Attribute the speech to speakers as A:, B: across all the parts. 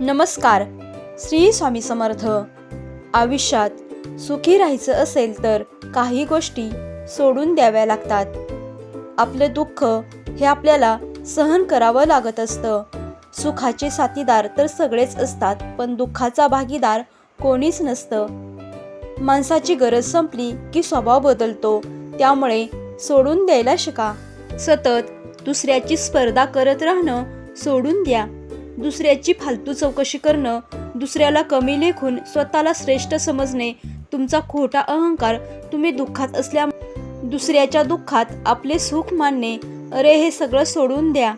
A: नमस्कार श्री स्वामी समर्थ. आयुष्यात सुखी राहायचं असेल तर काही गोष्टी सोडून द्याव्या लागतात. आपलं दुःख हे आपल्याला सहन करावं लागत असतं. सुखाचे साथीदार तर सगळेच असतात पण दुःखाचा भागीदार कोणीच नसतं. माणसाची गरज संपली की स्वभाव बदलतो त्यामुळे सोडून द्यायला शिका. सतत दुसऱ्याची स्पर्धा करत राहणं सोडून द्या. दुसऱ्याची फालतू चौकशी करणं दुसऱ्याला कमी लेखून स्वतःला श्रेष्ठ समजणे तुमचा खोटा अहंकार तुम्ही दुःखात असल्या दुसऱ्याच्या दुःखात आपले सुख मानणे अरे हे सगळं सोडून द्या.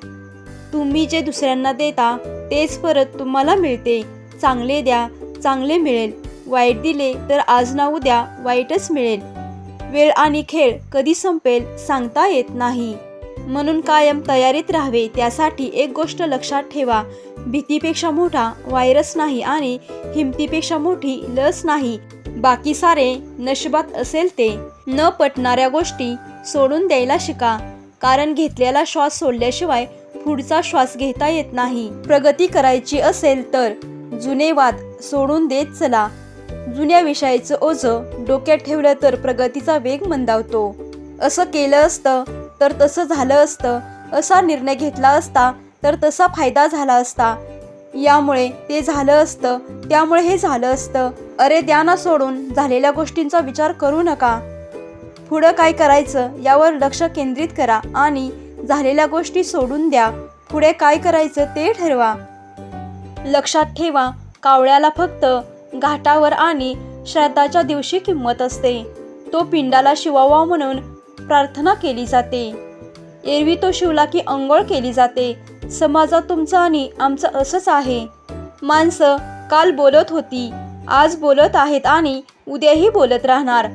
A: तुम्ही जे दुसऱ्यांना देता तेच परत तुम्हाला मिळते. चांगले द्या चांगले मिळेल. वाईट दिले तर आज ना उद्या वाईटच मिळेल. वेळ आणि खेळ कधी संपेल सांगता येत नाही. म्हणून कायम तयारीत राहावे त्यासाठी एक गोष्ट लक्षात ठेवा. भीतीपेक्षा मोठा व्हायरस नाही आणि हिमतीपेक्षा मोठी लस नाही. बाकी सारे नशिबात असेल ते. न पटणाऱ्या गोष्टी सोडून द्यायला शिका. कारण घेतलेला श्वास सोडल्याशिवाय पुढचा श्वास घेता येत नाही. प्रगती करायची असेल तर जुने वाद सोडून देत चला. जुन्या विषयाचं ओझं डोक्यात ठेवलं तर प्रगतीचा वेग मंदावतो. असं केलं असतं तर तसं झालं असतं. असा निर्णय घेतला असता तर तसा फायदा झाला असता. यामुळे ते झालं असतं. त्यामुळे हे झालं असतं. अरे द्या ना सोडून. झालेल्या गोष्टींचा विचार करू नका. पुढं काय करायचं यावर लक्ष केंद्रित करा आणि झालेल्या गोष्टी सोडून द्या. पुढे काय करायचं ते ठरवा. लक्षात ठेवा कावळ्याला फक्त घाटावर आणि श्राद्धाच्या दिवशी किंमत असते. तो पिंडाला शिवावा म्हणून प्रार्थना केली जाते. एरवी तो शिवला की अंघोळ केली जाते. समाजात तुमचं आणि आमचं असंच आहे. माणसं काल बोलत होती आज बोलत आहेत आणि उद्याही बोलत राहणार.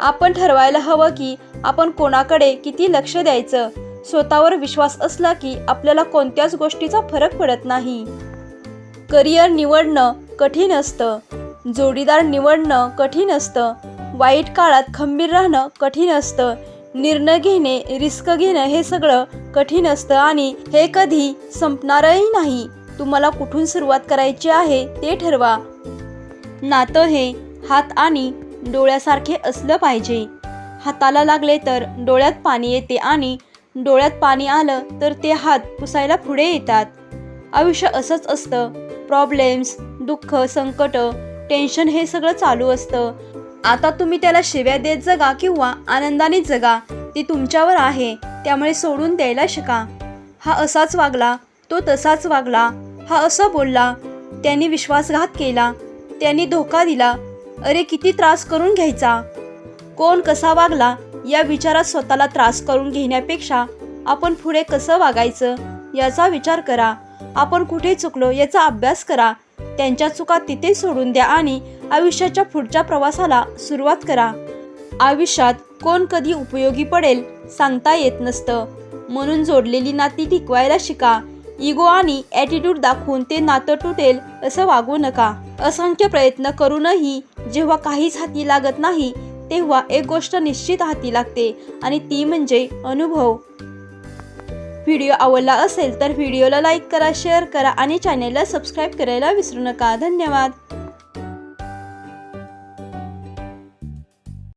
A: आपण ठरवायला हवं की आपण कोणाकडे किती लक्ष द्यायचं? स्वतःवर विश्वास असला की आपल्याला कोणत्याच गोष्टीचा फरक पडत नाही. करिअर निवडणं कठीण असतं. जोडीदार निवडणं कठीण असतं. वाईट काळात खंबीर राहणं कठीण असतं. निर्णय घेणे रिस्क घेणं हे सगळं कठीण असतं आणि हे कधी संपणारही नाही. तुम्हाला कुठून सुरुवात करायची आहे ते ठरवा. नातं हे हात आणि डोळ्यासारखे असलं पाहिजे. हाताला लागले तर डोळ्यात पाणी येते आणि डोळ्यात पाणी आलं तर ते हात पुसायला पुढे येतात. आयुष्य असंच असतं. प्रॉब्लेम्स दुःख संकट टेन्शन हे सगळं चालू असतं. आता तुम्ही त्याला शिव्या देत जगा किंवा आनंदाने जगा. ते तुमच्यावर आहे त्यामुळे सोडून द्यायला शिका. हा असाच वागला तो तसाच वागला हा असं बोलला. त्यांनी विश्वासघात केला त्यांनी धोका दिला. अरे किती त्रास करून घ्यायचा? कोण कसा वागला या विचारात स्वतःला त्रास करून घेण्यापेक्षा आपण पुढे कसं वागायचं? याचा विचार करा. आपण कुठे चुकलो याचा अभ्यास करा. त्यांच्या चुका तिथे सोडून द्या आणि आयुष्याच्या पुढच्या प्रवासाला सुरुवात करा. आयुष्यात कोण कधी उपयोगी पडेल सांगता येत नसतं. म्हणून जोडलेली नाती टिकवायला शिका. इगो आणि ॲटिट्यूड दाखवून ते नातं तुटेल असं वागू नका. असंख्य प्रयत्न करूनही जेव्हा काहीच हाती लागत नाही तेव्हा एक गोष्ट निश्चित हाती लागते आणि ती म्हणजे अनुभव. व्हिडिओ आवडला असेल तर व्हिडिओला लाईक करा शेअर करा आणि चॅनेलला सबस्क्राईब करायला विसरू नका. धन्यवाद.